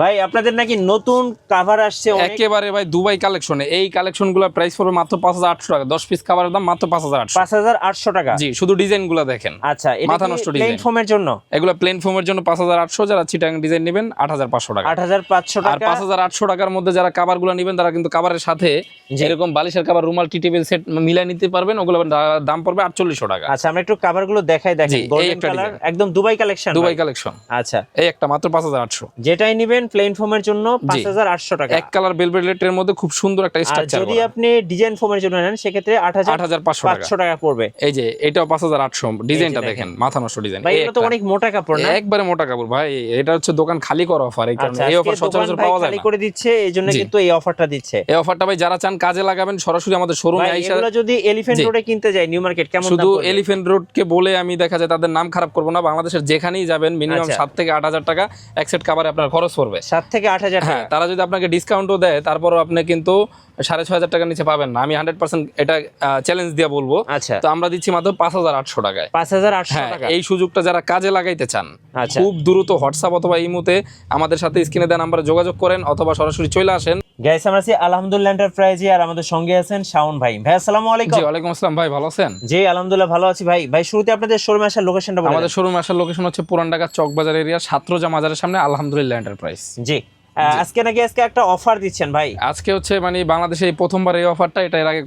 ভাই আপনাদের নাকি নতুন কাভার আসছে একেবারে ভাই দুবাই কালেকশনে এই কালেকশনগুলো প্রাইস পড়বে মাত্র পাঁচ হাজার আটশো টাকা। দশ পিস খাবারের দাম মাত্র পাঁচ হাজার পাঁচ হাজার আটশো টাকা। জি শুধু ডিজাইনগুলো দেখেন। আচ্ছা এটা মাথা নষ্ট ডিজাইন। ফোমের জন্য? এগুলো প্লেন ফোমের জন্য পাঁচ হাজার আটশো যারা চিটাং ডিজাইন নেবেন আট হাজার পাঁচশো টাকা। আট হাজার পাঁচশো আর টাকা। পাঁচ হাজার আটশো টাকার মধ্যে যারা কাবারগুলো নেবেন তারা কিন্তু কাভারের সাথে জি। এরকম বালিশের কাভার রুমাল টি টেবিল সেট মিলাই নিতে পারবেন। ওগুলো দাম পড়বে আটচল্লিশশো টাকা। আচ্ছা আমরা একটু কাভারগুলো দেখাই কালার একদম দুবাই কালেকশন দুবাই কালেকশন আচ্ছা। এই একটা মাত্র পাঁচ হাজার আটশো। যেটাই নিবেন প্লেন ফোমের জন্য পাঁচ হাজার আটশো টাকা। এক কালার বেলভেটের মধ্যে খুব সুন্দর একটা আর স্ট্রাকচার যদি আপনি ডিজাইন ফোমের জন্য নেন সেক্ষেত্রে আট হাজার আট হাজার পাঁচশো টাকা। পড়বে। এই যে এটাও পাঁচ হাজার আটশো। ডিজাইনটা দেখেন। মাথা নষ্ট ডিজাইন। ভাই এটা তো অনেক মোটা কাপড় না? একবারে মোটা কাপড়। ভাই এটা হচ্ছে দোকান খালি করা অফার এই কারণে। আচ্ছা এই অফার সচরাচর পাওয়া যায় খালি করে দিচ্ছে এই জন্য কিন্তু এই অফারটা দিচ্ছে। এই অফারটা ভাই যারা চান কাজে লাগাবেন সরাসরি আমাদের শোরুমে আইসা এগুলো যদি এলিফ্যান্ট রোডে কিনতে যায় নিউ মার্কেট কেমন শুধু? এলিফেন্ট রোড কে বলে আমি দেখা যায় তাদের নাম খারাপ করব না। বাংলাদেশের যেখানেই যাবেন মিনিমাম আচ্ছা। সাত থেকে আট হাজার টাকা এক সেট কাবারে আপনার খরচ পড়বে। সাত থেকে আট হাজার হ্যাঁ তারা যদি আপনাকে ডিসকাউন্টও দেয় তারপরও আপনি কিন্তু সাড়ে ছয় হাজার টাকার নিচে পাবেন না। আমি হান্ড্রেড পার্সেন্ট এটা চ্যালেঞ্জ দিয়ে বলব। আচ্ছা। তো আমরা দিচ্ছি মাত্র পাঁচ হাজার আটশো টাকায়। পাঁচ হাজার আটশো হ্যাঁ টাকা। এই সুযোগটা যারা কাজে লাগাইতে চান আচ্ছা। খুব দ্রুত হোয়াটসঅ্যাপ অথবা ইমোতে আমাদের সাথে স্ক্রিনে দেওয়া নাম্বারে যোগাযোগ করেন অথবা সরাসরি চলে আসেন। গাইস আমরা আছি আলহামদুলিল্লাহ এন্টারপ্রাইজে আর আমাদের সঙ্গে আছেন শাওন ভাই। ভাই আসসালামু আলাইকুম। জি ওয়ালাইকুম আসসালাম ভাই ভালো আছেন? জি আলহামদুলিল্লাহ ভালো আছি ভাই। ভাই শুরুতে আপনাদের শোরুমে আসার লোকেশনটা বলুন আমাদের শোরুম আসার লোকেশন হচ্ছে পুরান ঢাকা চকবাজার এরিয়া ছাত্রজা মাজারের সামনে আলহামদুলিল্লাহ এন্টারপ্রাইজ। জি। আজকে নাকি আজকে একটা অফার দিচ্ছেন ভাই? আজকে হচ্ছে মানে বাংলাদেশে এই প্রথমবার এই অফারটা এটা এর আগে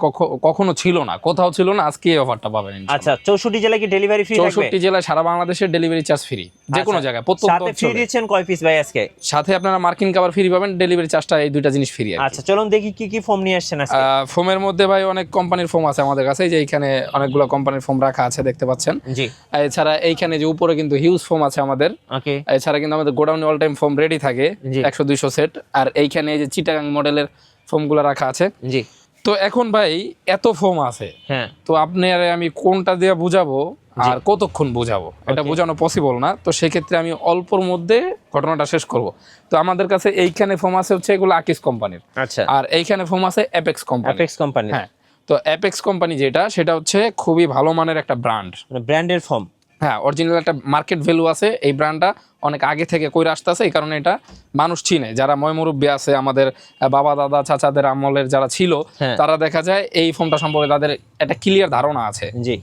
কখনো ছিল না কোথাও ছিল না আজকে এই অফারটা পাবেন আচ্ছা 64 জেলায় কি ডেলিভারি ফ্রি থাকবে? 64 জেলায় সারা বাংলাদেশে ডেলিভারি চার্জ ফ্রি যে কোনো আচ্ছা, জায়গায় প্রত্যেক সাথে ফ্রি দিচ্ছেন কয় পিস ভাই আজকে? সাথে আপনারা মার্কিন কভার ফ্রি পাবেন ডেলিভারি চার্জটা এই দুইটা জিনিস ফ্রি আচ্ছা চলুন দেখি কি কি ফর্ম নিয়ে আসছেন আজকে। ফোমের মধ্যে ভাই অনেক কোম্পানির ফর্ম আছে আমাদের কাছে যে এখানে অনেকগুলো কোম্পানির ফর্ম রাখা আছে দেখতে পাচ্ছেন। জি। এছাড়া এইখানে যে উপরে কিন্তু হিউজ ফোম আছে আমাদের। ওকে এছাড়া কিন্তু আমাদের godown all time foam ready থাকে 100 দুইশো সেট। আর এইখানে এই যে চিটাগাং মডেলের ফোমগুলো রাখা আছে। জি। তো এখন ভাই এত ফোম আছে। হ্যাঁ। তো আপনি আর আমি কোনটা দিয়ে বুঝাবো আর কতক্ষণ বুঝাবো? এটা বোঝানো পসিবল না। তো সেক্ষেত্রে আমি অল্পর মধ্যে ঘটনাটা শেষ করব। তো আমাদের কাছে এইখানে ফোম আছে হচ্ছে এগুলো আকিস কোম্পানির। আচ্ছা। আর এইখানে ফোম আছে অ্যাপেক্স কোম্পানি অ্যাপেক্স কোম্পানি হ্যাঁ। তো অ্যাপেক্স কোম্পানি যেটা সেটা হচ্ছে খুবই ভালো মানের একটা ব্র্যান্ড মানে ব্র্যান্ডের ফর্ম হ্যাঁ অরিজিনাল একটা মার্কেট ভ্যালু আছে এই ব্র্যান্ডটা অনেক আগে থেকে কইরা আসতেছে এই কারণে এটা মানুষ চিনে। যারা ময়মুরব্বী আছে আমাদের বাবা দাদা চাচাদের আমলের যারা ছিল হ্যাঁ। তারা দেখা যায় এই ফোনটা সম্পর্কে তাদের একটা ক্লিয়ার ধারণা আছে। জি।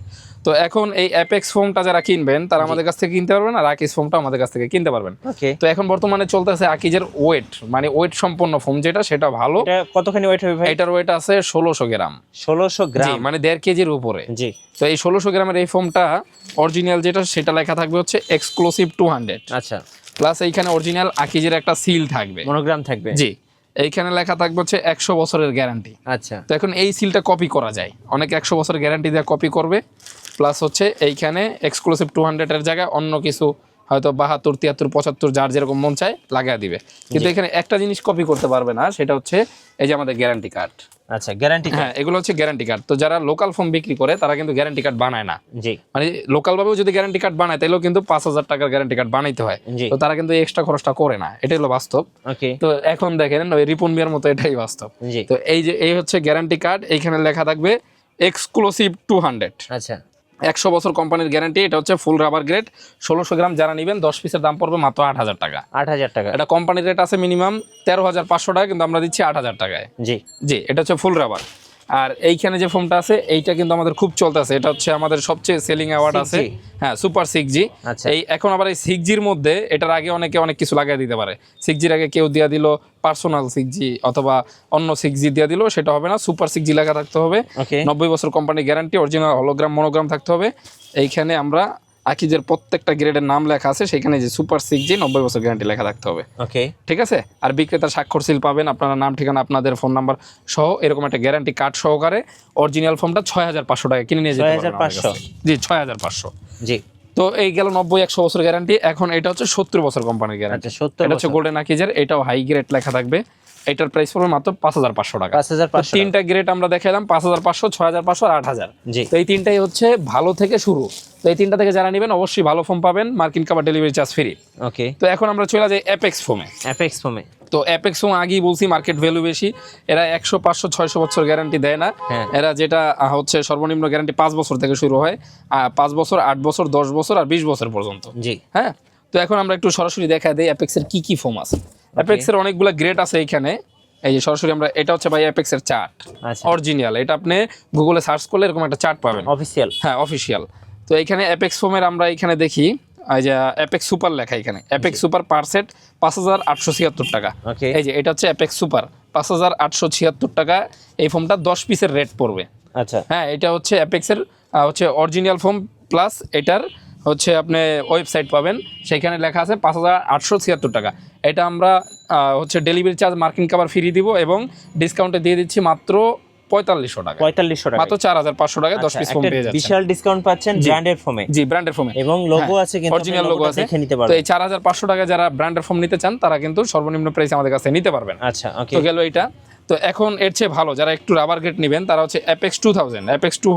তো এখন এই অ্যাপেক্স ফোনটা যারা কিনবেন তারা আমাদের কাছ থেকে কিনতে পারবেন আর আকিস ফোনটা আমাদের কাছ থেকে কিনতে পারবেন। তো এখন বর্তমানে চলতেছে আকিজের ওয়েট মানে ওয়েট সম্পন্ন ফোন যেটা সেটা ভালো। এটা কতখানি ওয়েট হবে ভাই? এটার ওয়েট আছে ষোলোশো গ্রাম। ষোলোশো গ্রাম। মানে দেড় কেজির উপরে। জি। তো এই ষোলোশো গ্রামের এই ফোনটা অরিজিনাল যেটা সেটা লেখা থাকবে হচ্ছে এক্সক্লুসিভ টু হান্ড্রেড আচ্ছা। প্লাস এইখানে অরিজিনাল আকিজের একটা সিল থাকবে। মনোগ্রাম থাকবে। জি। এইখানে লেখা থাকবে হচ্ছে একশো বছরের গ্যারান্টি আচ্ছা। তো এখন এই সিলটা কপি করা যায়। অনেকে একশো বছরের গ্যারান্টি দিয়ে কপি করবে। প্লাস হচ্ছে এইখানে এক্সক্লুসিভ টু হান্ড্রেডের জায়গায় অন্য কিছু হয়তো বাহাত্তর তিয়াত্তর পঁচাত্তর যার যেরকম মন চায় লাগাই দিবে। কিন্তু এখানে একটা জিনিস কপি করতে পারবে না সেটা হচ্ছে এই যে আমাদের গ্যারান্টি কার্ড আচ্ছা গ্যারান্টি হ্যাঁ এগুলো হচ্ছে গ্যারান্টি কার্ড তো যারা লোকাল ফর্ম বিক্রি করে তারা কিন্তু গ্যারান্টি কার্ড বানায় না। জি। মানে লোকাল ভাবেও যদি গ্যারান্টি কার্ড বানায় তাহলেও কিন্তু পাঁচ হাজার টাকার গ্যারান্টি কার্ড বানাইতে হয়। তো তারা কিন্তু এক্সট্রা খরচটা করে না এটাই হলো বাস্তব। ওকে। তো এখন দেখেন ওই রিপন মিয়ার মতো এটাই বাস্তব। জি। তো এই যে এই হচ্ছে গ্যারান্টি কার্ড এইখানে লেখা থাকবে এক্সক্লুসিভ টু হান্ড্রেড আচ্ছা। একশো বছর কোম্পানির গ্যারান্টি এটা হচ্ছে ফুল রাবার গ্রেড ষোলোশো গ্রাম যারা নেবেন দশ পিসের দাম পড়বে মাত্র আট হাজার টাকা। আট হাজার টাকা। এটা কোম্পানির রেট আছে মিনিমাম তেরো হাজার পাঁচশো টাকা কিন্তু আমরা দিচ্ছি আট হাজার টাকায়। জি। জি এটা হচ্ছে ফুল রাবার আর এইখানে যে ফোনটা আছে এইটা কিন্তু আমাদের খুব চলতেছে। এটা হচ্ছে আমাদের সবচেয়ে সেলিং অ্যাওয়ার্ড আছে। হ্যাঁ সুপার সিক্স জি আচ্ছা। এই এখন আবার এই সিক্স জির মধ্যে এটার আগে অনেকে অনেক কিছু লাগিয়ে দিতে পারে। সিক্স জির আগে কেউ দিয়ে দিল পার্সোনাল সিক্স জি অথবা অন্য সিক্স জি দিয়ে দিল সেটা হবে না। সুপার সিক্স জি লেখা থাকতে হবে। নব্বই বছর company guarantee original hologram monogram থাকতে হবে। এইখানে আমরা আকিজের প্রত্যেকটা গ্রেডের নাম লেখা আছে সেখানে যে সুপার সিক্স জি নব্বই বছর গ্যারান্টি লেখা থাকতে হবে। ওকে। ঠিক আছে? আর বিক্রেতার স্বাক্ষর সিল পাবেন আপনারা নাম ঠিকানা আপনাদের ফোন নাম্বার সহ এরকম একটা গ্যারান্টি কার্ড সহকারে অরিজিনাল ফোনটা ছয় হাজার পাঁচশো টাকা কিনে নিয়ে যেতে পারবেন আমাদের 6500 কাছে। জি ছয় হাজার পাঁচশো। জি। তো এই গেল নব্বই একশো বছর গ্যারান্টি এখন এটা হচ্ছে সত্তর বছর কোম্পানির গ্যারান্টি আচ্ছা সত্তর এটা হচ্ছে গোল্ডেন আকিজের এটাও হাই গ্রেড লেখা থাকবে। এটার প্রাইস পড়বে মাত্র পাঁচ হাজার পাঁচশো টাকা। পাঁচ হাজার তিনটা গ্রেড আমরা দেখালাম পাঁচ হাজার পাঁচশো ছয় হাজার পাঁচশো আট হাজার। জি। তো এই তিনটাই হচ্ছে ভালো থেকে শুরু। তো এই তিনটা থেকে যারা নেবেন অবশ্যই ভালো ফোন পাবেন। মার্কিন কাবার ডেলিভারি চার্জ ফ্রি ওকে তো এখন আমরা চলে যাই অ্যাপেক্স ফোমে অ্যাপেক্স ফোমে তো অ্যাপেক্স ফোম আগেই বলছি মার্কেট ভ্যালু বেশি। এরা একশো পাঁচশো ছয়শো বছর গ্যারান্টি দেয় না। হ্যাঁ। এরা যেটা হচ্ছে সর্বনিম্ন গ্যারান্টি পাঁচ বছর থেকে শুরু হয় আর পাঁচ বছর আট বছর দশ বছর আর বিশ বছর পর্যন্ত। জি। হ্যাঁ? তো এখন আমরা একটু সরাসরি দেখা দিই অ্যাপেক্সের কি কি ফোম আছে। অ্যাপেক্সের অনেকগুলো গ্রেড আছে এখানে। এই যে সরাসরি আমরা এটা হচ্ছে ভাই অ্যাপেক্স এর চার্ট অরিজিনাল এটা আপনি গুগলে সার্চ করলে এরকম একটা চার্ট পাবেন। অফিসিয়াল হ্যাঁ অফিসিয়াল তো এখানে অ্যাপেক্স ফোমের আমরা এখানে দেখি এই যে অ্যাপেক্স সুপার লেখা এখানে। অ্যাপেক্স সুপার পার সেট পাঁচ হাজার আটশো ছিয়াত্তর টাকা। ওকে। এই যে এটা হচ্ছে অ্যাপেক্স সুপার পাঁচ হাজার আটশো ছিয়াত্তর টাকা। এই ফোমটা দশ পিসের রেট পড়বে আচ্ছা। হ্যাঁ এটা হচ্ছে অ্যাপেক্সের হচ্ছে অরিজিনাল ফোম প্লাস এটার হচ্ছে আপনি ওয়েবসাইট পাবেন। সেখানে লেখা আছে পাঁচ হাজার আটশো ছিয়াত্তর টাকা। এটা আমরা হচ্ছে delivery charge marking cover free দিব এবং ডিসকাউন্টে দিয়ে দিচ্ছি মাত্র পঁয়তাল্লিশশো টাকা পঁয়তাল্লিশশো টাকা মাত্র চার হাজার পাঁচশো টাকায় দশ আচ্ছা, পিস ফোম পেয়ে যাচ্ছেন। বিশাল ডিসকাউন্ট পাচ্ছেন জি। ব্র্যান্ডের ফোমে জি ব্র্যান্ডের ফোমে এবং লোগো হ্যাঁ, আছে কিন্তু অরিজিনাল লোগো আছে। দেখে নিতে তো এই চার হাজার পাঁচশো টাকা যারা ব্র্যান্ডের ফোম নিতে চান তারা কিন্তু সর্বনিম্ন প্রাইস আমাদের কাছে নিতে পারবেন। আচ্ছা ওকে তো গেল এটা তো এখন এর চেয়ে ভালো যারা একটু রাবার গ্রেড নেবেন তারা হচ্ছে Apex two thousand Apex two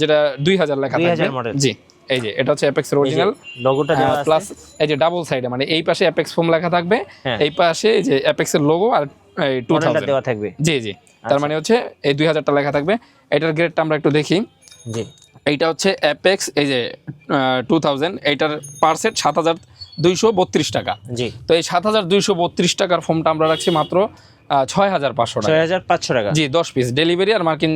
যেটা দুই হাজার লেখা 2000 থাকবে। জি। এই যে এটা হচ্ছে অ্যাপেক্স অরিজিনাল লোগোটা প্লাস এই যে ডাবল সাইডে মানে এই পাশে অ্যাপেক্স ফোম লেখা থাকবে হ্যাঁ। এই পাশে এই যে অ্যাপেক্স এর লোগো আর টু মডেলটা থাউজেন্ড দেওয়া থাকবে। জি জি তার মানে হচ্ছে এই দুই হাজারটা লেখা থাকবে। এটার গ্রেডটা আমরা একটু দেখি। জি। এইটা হচ্ছে অ্যাপেক্স এই যে টু থাউজেন্ড এইটার পার সেট সাত হাজার দুইশো বত্রিশ টাকা। জি। তো এই সাত হাজার দুইশো বত্রিশ টাকার ফোমটা আমরা রাখছি মাত্র ছয় হাজার পাঁচশো টাকা। ছয় হাজার পাঁচশো টাকা। জি দশ পিস ডেলিভারি আর মার্কিন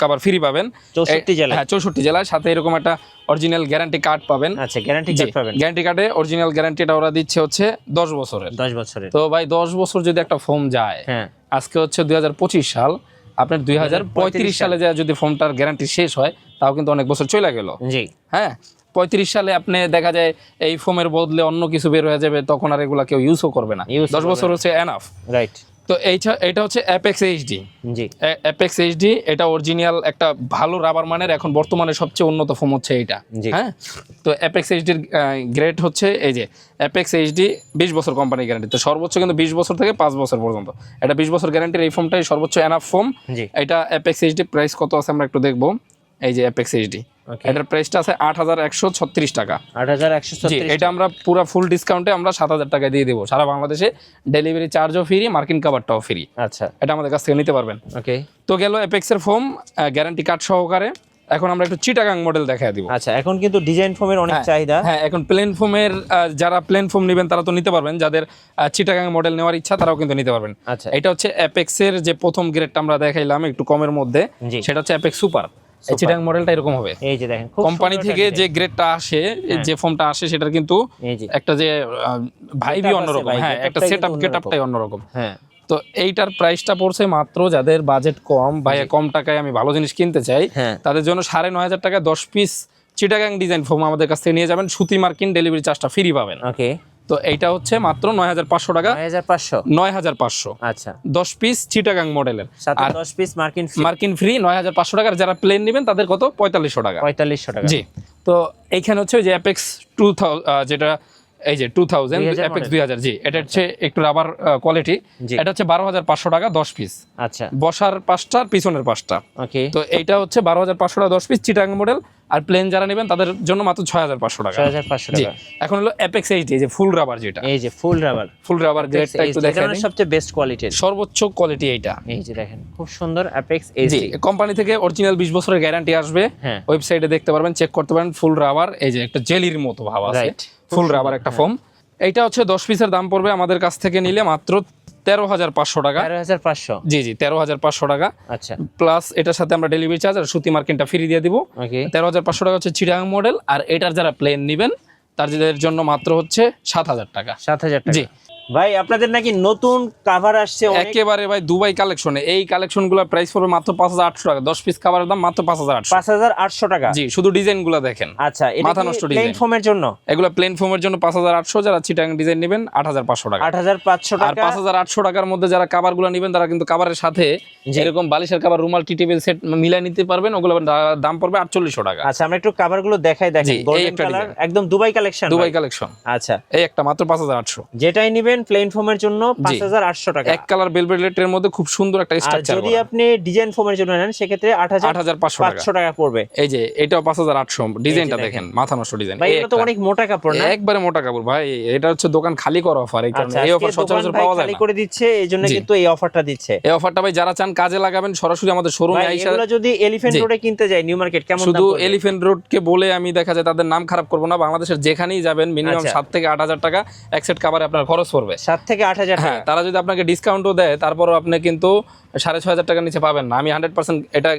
কাবার ফ্রি পাবেন। চৌষট্টি জেলায়। হ্যাঁ চৌষট্টি জেলায়। সাথে এরকম একটা অরিজিনাল গ্যারান্টি কার্ড পাবেন। আচ্ছা গ্যারান্টি কার্ড পাবেন। গ্যারান্টি কার্ডে অরিজিনাল গ্যারান্টিটা ওরা দিচ্ছে হচ্ছে দশ বছরের। দশ বছরের। তো ভাই দশ বছর যদি একটা ফোম যায় হ্যাঁ। আজকে হচ্ছে দুই সাল আপনার দুই সালে। যা যদি ফোনটার গ্যারান্টি শেষ হয় তাও কিন্তু অনেক বছর চলে গেল। জি। হ্যাঁ পঁয়ত্রিশ সালে আপনি দেখা যায় এই ফোমের বদলে অন্য কিছু বের হয়ে যাবে তখন আর এগুলা কেউ ইউজও করবে না। দশ বছর হচ্ছে এনাফ রাইট তো এইটা এটা হচ্ছে অ্যাপেক্স এইচডি জি। অ্যাপেক্স এইচডি এটা অরিজিনাল একটা ভালো রাবার মানের এখন বর্তমানে সবচেয়ে উন্নত ফোম হচ্ছে এইটা। জি। হ্যাঁ? তো অ্যাপেক্স এইচডির গ্রেড হচ্ছে এই যে অ্যাপেক্স এইচডি বিশ বছর কোম্পানির গ্যারান্টি তো সর্বোচ্চ কিন্তু বিশ বছর থেকে পাঁচ বছর পর্যন্ত। এটা বিশ বছর গ্যারান্টির এই ফোমটাই সর্বোচ্চ এনাফ ফোম এটা অ্যাপেক্স এইচডি প্রাইস কত আছে আমরা একটু দেখব। এই যে অ্যাপেক্স এইচডি এটার প্রাইসটা আছে আট হাজার একশো ছত্রিশ টাকা। আট হাজার একশো এটা আমরা পুরো ফুল ডিসকাউন্টে আমরা সাত হাজার টাকা দিয়ে দেবো। সারা বাংলাদেশে ডেলিভারি চার্জও ফ্রি মার্কিন কাভারটাও ফ্রি আচ্ছা। এটা আমাদের কাছ থেকে নিতে পারবেন। ওকে তো গেল অ্যাপেক্সের ফোম গ্যারান্টি কার্ড সহকারে। এখন আমরা একটু চিটাগাং মডেল দেখা দিব। আচ্ছা এখন কিন্তু ডিজাইন ফোমের অনেক হ্যাঁ, চাহিদা। হ্যাঁ এখন প্লেন ফোমের যারা প্লেন ফোম নেবেন তারা তো নিতে পারবেন। যাদের চিটাগাং মডেল নেওয়ার ইচ্ছা তারাও কিন্তু নিতে পারবেন। আচ্ছা। এটা হচ্ছে অ্যাপেক্সের যে প্রথম গ্রেডটা আমরা দেখাইলাম একটু কমের মধ্যে সেটা হচ্ছে অ্যাপেক্স সুপার চিটাগাং মডেলটা এরকম হবে। এই যে দেখেন কোম্পানি থেকে যে গ্রেডটা আসে যে ফোমটা আসে সেটার কিন্তু একটা যে ভাইবি অন্যরকম হ্যাঁ একটা সেট আপ কিন্তু অন্যরকম হ্যাঁ। তো এইটার প্রাইসটা পড়ছে মাত্র যাদের বাজেট কম ভাই কম টাকায় আমি ভালো জিনিস কিনতে চাই হ্যাঁ। তাদের জন্য সাড়ে নয় হাজার টাকা দশ পিস চিটাগাং ডিজাইন ফোম আমাদের কাছ থেকে নিয়ে যাবেন। সুতি মার্কিন ডেলিভারি চার্জটা ফ্রি পাবেন। ওকে তো এইটা হচ্ছে মাত্র নয় হাজার পাঁচশো টাকা। নয় হাজার পাঁচশো। আচ্ছা। দশ পিস চিটাগাং মডেলের। আর দশ পিস মার্কিন মার্কিন ফ্রি নয় হাজার পাঁচশো টাকার। যারা প্লেন নেবেন তাদের কত? পঁয়তাল্লিশশো টাকা। পঁয়তাল্লিশশো টাকা। জি। তো এইখানে হচ্ছে যে অ্যাপেক্স টু যেটা এই যে টু থাউজেন্ড 2000 অ্যাপেক্স দুই হাজার। জি এটা হচ্ছে একটু রাবার কোয়ালিটি এটা হচ্ছে বারো হাজার পাঁচশো টাকা দশ পিস। আচ্ছা। বসার পাঁচটা আর পিছনের পাঁচটা। ওকে। তো এইটা হচ্ছে বারো হাজার পাঁচশো টাকা দশ পিস চিটাং মডেল। আর প্লেন যারা নেবেন তাদের জন্য মাত্র ছয় হাজার পাঁচশো টাকা। ছয় হাজার পাঁচশো টাকা। এখন হলো অ্যাপেক্স এইচডি যে ফুল রাবার যেটা। এই যে ফুল রাবার ফুল রাবার গ্রেডটা একটু দেখেন সবচেয়ে বেস্ট কোয়ালিটির সর্বোচ্চ কোয়ালিটি এইটা। এই যে দেখেন খুব সুন্দর অ্যাপেক্স এইচডি কোম্পানি থেকে অরিজিনাল বিশ বছরের গ্যারান্টি আসবে। হ্যাঁ। ওয়েবসাইটে দেখতে পারবেন চেক করতে পারেন ফুল রাবার এই যে একটা জেলির মতো ভাব আছে। ফুল রাবার একটা ফোম এইটা হচ্ছে দশ পিসের দাম পড়বে আমাদের কাছ থেকে নিলে মাত্র তেরো হাজার পাঁচশো টাকা। তেরো হাজার পাঁচশো? জি জি তেরো হাজার পাঁচশো টাকা। আচ্ছা। প্লাস এটার সাথে আমরা ডেলিভারি চার্জ আর সুতি মার্কিনটা ফ্রি দিয়ে দিব। ওকে তেরো হাজার পাঁচশো টাকা হচ্ছে চিটাং মডেল আর এটার যারা প্লেন নেবেন তাদের জন্য মাত্র হচ্ছে সাত হাজার টাকা। সাত হাজার টাকা। জি। ভাই আপনাদের নাকি নতুন কাভার আসছে একেবারে ভাই দুবাই কালেকশনে এই কালেকশনগুলো প্রাইস পড়বে মাত্র পাঁচ হাজার আটশো টাকা। দশ পিস খাবারের দাম মাত্র পাঁচ হাজার পাঁচ হাজার আটশো টাকা। জি শুধু ডিজাইনগুলো দেখেন। আচ্ছা এটা মাথা নষ্ট প্লেন design। ফোমের জন্য? এগুলো প্লেন ফোমের জন্য পাঁচ হাজার আটশো যারা চিটাং ডিজাইন নেবেন আট হাজার পাঁচশো টাকা। আট হাজার পাঁচশো আর টাকা। পাঁচ হাজার আটশো টাকার মধ্যে যারা কাবারগুলো নেবেন তারা কিন্তু কাবারের সাথে যেরকম বালিশের কাবার রুমাল টি টেবিল সেট মিলাই নিতে পারবেন। ওগুলো দাম পড়বে আটচল্লিশশো টাকা। আচ্ছা আমরা একটু কাভারগুলো দেখাই একটা একদম দুবাই কালেকশন দুবাই কালেকশন আচ্ছা। এই একটা মাত্র পাঁচ হাজার আটশো। যেটাই নিবেন প্লেন ফোমের জন্য পাঁচ হাজার আটশো টাকা। এক কালার বেলভেটের মধ্যে খুব সুন্দর একটা আর স্ট্রাকচার যদি আপনি ডিজাইন ফোমের জন্য নেন সেক্ষেত্রে আট হাজার আট হাজার পাঁচশো টাকা পড়বে। এই যে এটাও পাঁচ হাজার আটশো। ডিজাইনটা দেখেন। মাথা নষ্ট ডিজাইন ভাই এগুলো তো অনেক মোটা কাপড় না? একবারে মোটা কাপড়। ভাই এটা হচ্ছে দোকান খালি করা অফার এই কারণে। আচ্ছা এই অফার সচরাচর পাওয়া যায় খালি না। করে দিচ্ছে এই জন্য কিন্তু এই অফারটা দিচ্ছে। এই অফারটা ভাই যারা চান কাজে লাগাবেন সরাসরি আমাদের শোরুমে আইসা এগুলো যদি এলিফ্যান্ট রোডে কিনতে যায় নিউ মার্কেট কেমন শুধু পড়বে? এলিফেন্ট রোডকে বলে আমি দেখা যায় তাদের নাম খারাপ করব না বাংলাদেশের যেখানেই যাবেন মিনিমাম আচ্ছা। সাত থেকে আট হাজার টাকা এক সেট কাবারে আপনার খরচ পড়বে। করবে? সাত থেকে আট হাজার হ্যাঁ তারা যদি আপনাকে ডিসকাউন্টও দেয় তারপরও আপনি কিন্তু সাড়ে ছয় হাজার টাকার নিচে পাবেন না। আমি হান্ড্রেড পার্সেন্ট এটা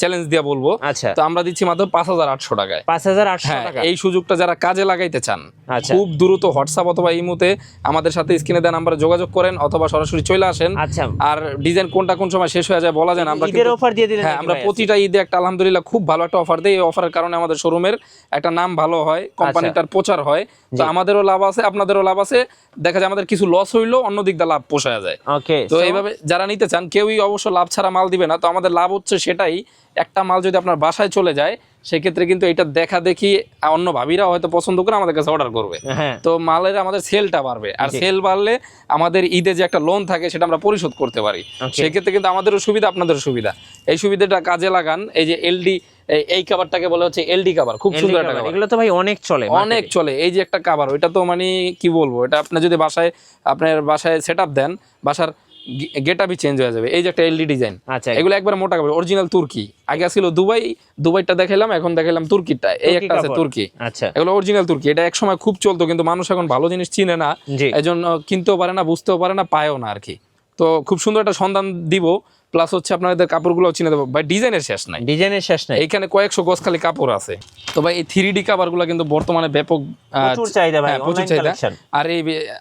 চ্যালেঞ্জ দিয়ে বলব। আচ্ছা। তো আমরা দিচ্ছি মাত্র পাঁচ হাজার আটশো টাকায়। পাঁচ হাজার আটশো হ্যাঁ টাকা। এই সুযোগটা যারা কাজে লাগাইতে চান আচ্ছা। খুব দ্রুত হোয়াটসঅ্যাপ অথবা ইমুতে আমাদের সাথে স্ক্রিনে দেওয়া নাম্বারে যোগাযোগ করেন অথবা সরাসরি চলে আসেন। আচ্ছা। আর ডিজাইন কোনটা কোন সময় শেষ হয়ে যায় বলা যায় না। আমরা ঈদের অফার দিয়ে দিলেন হ্যাঁ আমরা প্রতিটা ঈদে একটা আলহামদুলিল্লাহ খুব ভালো একটা অফার দিই। এই অফারের কারণে আমাদের শোরুমের একটা নাম ভালো হয় কোম্পানিটার প্রচার হয়। তো আমাদেরও লাভ আছে আপনাদেরও লাভ আছে। দেখা যায় আমাদের কিছু লস হইল অন্য দিক দিয়ে লাভ পোষায় যায়। ওকে তো এইভাবে যারা নিতে চান কেউই অবশ্য লাভ ছাড়া মাল দিবে না তো আমাদের লাভ হচ্ছে সেটাই একটা মাল যদি আপনার বাসায় চলে যায় সেক্ষেত্রে কিন্তু এটা দেখা দেখি অন্য ভাবিরা হয়তো পছন্দ করে আমাদের কাছে অর্ডার করবে। হ্যাঁ। তো মালের আমাদের সেলটা বাড়বে আর সেল বাড়লে আমাদের ঈদে যে একটা লোন থাকে সেটা আমরা পরিশোধ করতে পারি। সেক্ষেত্রে কিন্তু আমাদেরও সুবিধা আপনাদেরও সুবিধা। এই সুবিধাটা কাজে লাগান এই যে এলডি এই কাভারটাকে বলা হচ্ছে এলডি কাভার খুব সুন্দর একটা cover। এগুলো তো ভাই অনেক চলে অনেক চলে এই যে একটা কাভার ওইটা তো মানে কি বলব এটা আপনি যদি বাসায় আপনার বাসায় সেট দেন বাসার গেট আপই চেঞ্জ হয়ে যাবে। এই যে একটা এলডি ডিজাইন আচ্ছা। এগুলো একবার মোটা কাপড় অরিজিনাল তুর্কি। আগে ছিল দুবাই দুবাইটা দেখাইলাম এখন দেখাইলাম তুর্কিটা। এই একটা আছে তুর্কি। আচ্ছা। এগুলো অরিজিনাল তুর্কি এটা এক সময় খুব চলতো কিন্তু মানুষ এখন ভালো জিনিস চিনে না। জি। এই জন্য কিনতেও পারে না বুঝতেও পারে না পায়ও না আর কি। তো খুব সুন্দর একটা সন্ধান দিব প্লাস হচ্ছে আপনাদের কাপড়গুলো চিনে দেবো। ভাই ডিজাইনের শেষ নাই। ডিজাইনের শেষ নাই। এইখানে কয়েকশো গজ খালি কাপড় আছে। তো ভাই এই থ্রি ডি কাভারগুলো কিন্তু বর্তমানে ব্যাপক প্রচুর চাহিদা ভাই হ্যাঁ, আর এই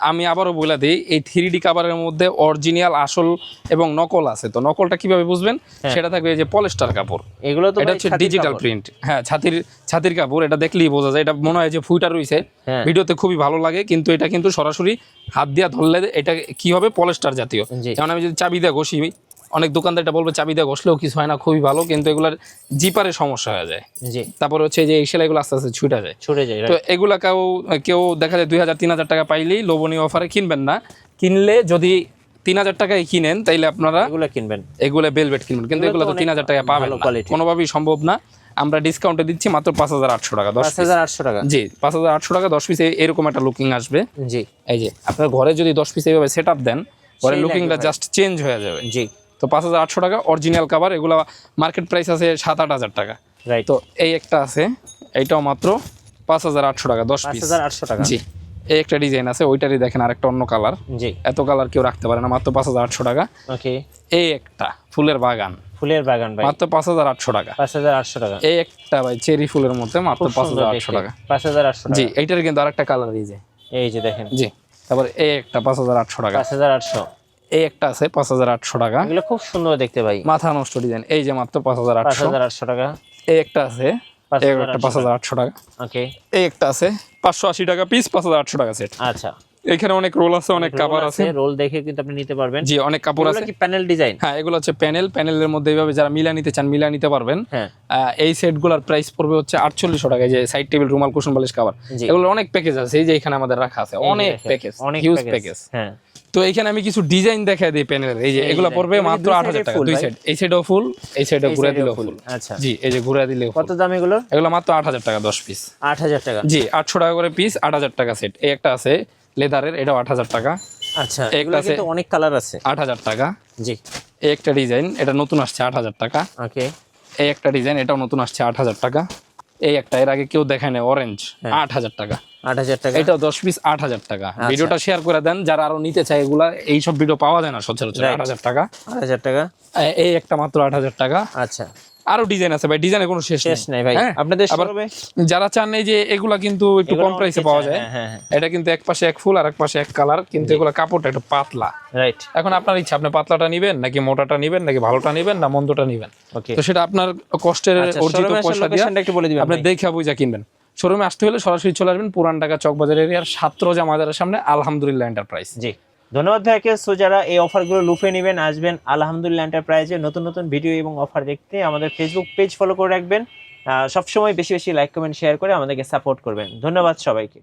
আমি আবারও বলে দিই এই থ্রি ডি কাভারের মধ্যে অরিজিনাল আসল এবং নকল আছে। তো নকলটা কীভাবে বুঝবেন? সেটা থাকবে এই যে পলেস্টার কাপড়। এগুলো তো এটা হচ্ছে ডিজিটাল প্রিন্ট হ্যাঁ ছাতির ছাতির কাপড় এটা দেখলেই বোঝা যায়। এটা মনে হয় যে ফুইটা রয়েছে হ্যাঁ। ভিডিওতে খুবই ভালো লাগে কিন্তু এটা কিন্তু সরাসরি হাত দিয়া ধরলে এটা কি হবে পলেস্টার জাতীয়। যেমন আমি যদি চাবি দিয়ে ঘষি অনেক দোকানদার এটা বলবে চাবি দিয়ে ঘষলেও কিছু হয় না খুবই ভালো। কিন্তু এগুলার জিপারে সমস্যা হয়ে যায়। জি। তারপর হচ্ছে যে এই সেলাইগুলো আস্তে আস্তে ছুটে যায়। ছুটে যায় তো এগুলা কেউ কেউ দেখা যায় দুই হাজার তিন হাজার টাকা পাইলেই লোভনীয় অফারে কিনবেন না। কিনলে যদি তিন হাজার টাকায় কিনেন তাইলে আপনারা এগুলো কিনবেন। এগুলো বেলভেট কিনবেন। কিন্তু এগুলো তো তিন হাজার টাকা পাবেন না। কোনোভাবেই সম্ভব না। আমরা ডিসকাউন্টে দিচ্ছি মাত্র পাঁচ হাজার আটশো টাকা দশ হাজার আটশো টাকা। জি পাঁচ হাজার আটশো টাকা দশ পিস এরকম একটা লুকিং আসবে। জি। এই যে আপনার ঘরে যদি দশ পিস এইভাবে সেট আপ দেন ঘরে সেই লুকিংটা জাস্ট চেঞ্জ হয়ে যাবে। জি। তো পাঁচ হাজার আটশো টাকা অরিজিনাল কাভার এগুলো মার্কেট প্রাইস আছে সাত আট হাজার টাকা। রাইট তো এই একটা আছে এইটাও মাত্র পাঁচ হাজার আটশো টাকা দশ পিস হাজার আটশো টাকা। জি এই একটা ডিজাইন আছে ওইটারই দেখেন আরেকটা অন্য কালার জি। এত কালার কেউ রাখতে পারে না মাত্র পাঁচ হাজার আটশো টাকা। ওকে এই একটা ফুলের বাগান। ফুলের বাগান ভাই। মাত্র পাঁচ হাজার আটশো টাকা। পাঁচ হাজার আটশো টাকা। এই একটা ভাই চেরি ফুলের মধ্যে মাত্র পাঁচ হাজার আটশো টাকা। পাঁচ হাজার আটশো জি এইটার কিন্তু আরেকটা কালার এই যে। এই যে দেখেন। জি তারপর এই একটা পাঁচ হাজার আটশো টাকা। পাঁচ হাজার আটশো। এই একটা আছে পাঁচ হাজার আটশো টাকা। এগুলো খুব সুন্দর দেখতে ভাই। মাথা নষ্ট ডিজাইন এই যে মাত্র পাঁচ হাজার আটশো। হাজার আটশো টাকা। এই একটা আছে একটা পাঁচ হাজার আটশো টাকা। ওকে এই একটা আছে পাঁচশো আশি টাকা পিস পাঁচ হাজার আটশো টাকা সেট আচ্ছা। এখানে অনেক রোল আছে অনেক কাভার আছে রোল দেখে কিন্তু আপনি নিতে পারবেন। জি অনেক কাপড় আছে। কি প্যানেল ডিজাইন হ্যাঁ এগুলো হচ্ছে প্যানেল প্যানেলের মধ্যে এইভাবে যারা মিলা নিতে চান মিলা নিতে পারবেন। হ্যাঁ। এই সেটগুলোর প্রাইস পড়বে হচ্ছে আটচল্লিশশো টাকা যে সাইড টেবিল রুমাল কুশন বালিশ কাভার জি। এগুলোর অনেক প্যাকেজ আছে এই যে এখানে আমাদের রাখা আছে। অনেক প্যাকেজ অনেক হিউজ প্যাকেজ হ্যাঁ। তো এখানে আমি কিছু ডিজাইন দেখাই দিই প্যানেলের এই যে এগুলো পড়বে মাত্র দুই আট হাজার side-এ টাকা। দুই সাইড এই সাইডও ফুল এই সাইডে এই ঘুরে দিলেও ফুল আচ্ছা। জি এই যে ঘুরে দিলে কত দাম এগুলো? এগুলো মাত্র আট হাজার টাকা দশ পিস আট হাজার টাকা। জি আটশো টাকা করে পিস আট হাজার টাকা সেট এই একটা আছে লেদারের এটাও আট হাজার টাকা। আচ্ছা এগুলো আছে- কিন্তু অনেক কালার আছে। আট হাজার টাকা। জি। এই একটা ডিজাইন এটা নতুন আসছে আট হাজার টাকা। ওকে এই একটা ডিজাইন এটাও নতুন আসছে আট হাজার টাকা। এই একটা এর আগে কেউ দেখায় না অরেঞ্জ হ্যাঁ। আট হাজার টাকা। আট হাজার টাকা। এটাও দশ পিস আট হাজার টাকা। আচ্ছা। ভিডিওটা শেয়ার করে দেন যারা আরও নিতে চায় এগুলা এইসব ভিডিও পাওয়া যায় না সচরাচর আট হাজার টাকা। আট হাজার টাকা। এই একটা মাত্র আট হাজার টাকা। আচ্ছা। আরও ডিজাইন আছে ভাই ডিজাইনের কোনো শেষ শেষ নাই। ভাই। হ্যাঁ, আপনাদের শোরুমে যারা চান এই যে এগুলা কিন্তু একটু কম প্রাইসে পাওয়া যায়। হ্যাঁ হ্যাঁ এটা কিন্তু এক পাশে এক ফুল আর এক পাশে এক কালার কিন্তু এগুলা কাপড়টা একটু পাতলা। রাইট এখন আপনার ইচ্ছা আপনি পাতলাটা নিবেন নাকি মোটাটা নিবেন নাকি ভালোটা নিবেন না মন্দটা নিবেন। তো সেটা আপনার কষ্টের আচ্ছা অর্জিত পয়সা দিয়ে আপনি দেখে বুঝা কিনবেন। শোরুমে আসতে হলে সরাসরি চলে আসবেন পুরান ঢাকা চকবাজার এরিয়ার সাতরোজা মাজারের সামনে আলহামদুলিল্লাহ এন্টারপ্রাইজ জি। ধন্যবাদ ভাইকে। সো যারা এই অফারগুলো লুফে নেবেন, আসবেন আলহামদুলিল্লাহ এন্টারপ্রাইজে নতুন নতুন ভিডিও এবং অফার দেখতে আমাদের ফেসবুক পেজ ফলো করে রাখবেন। সবসময় বেশি বেশি লাইক কমেন্ট শেয়ার করে আমাদেরকে সাপোর্ট করবেন। ধন্যবাদ সবাইকে।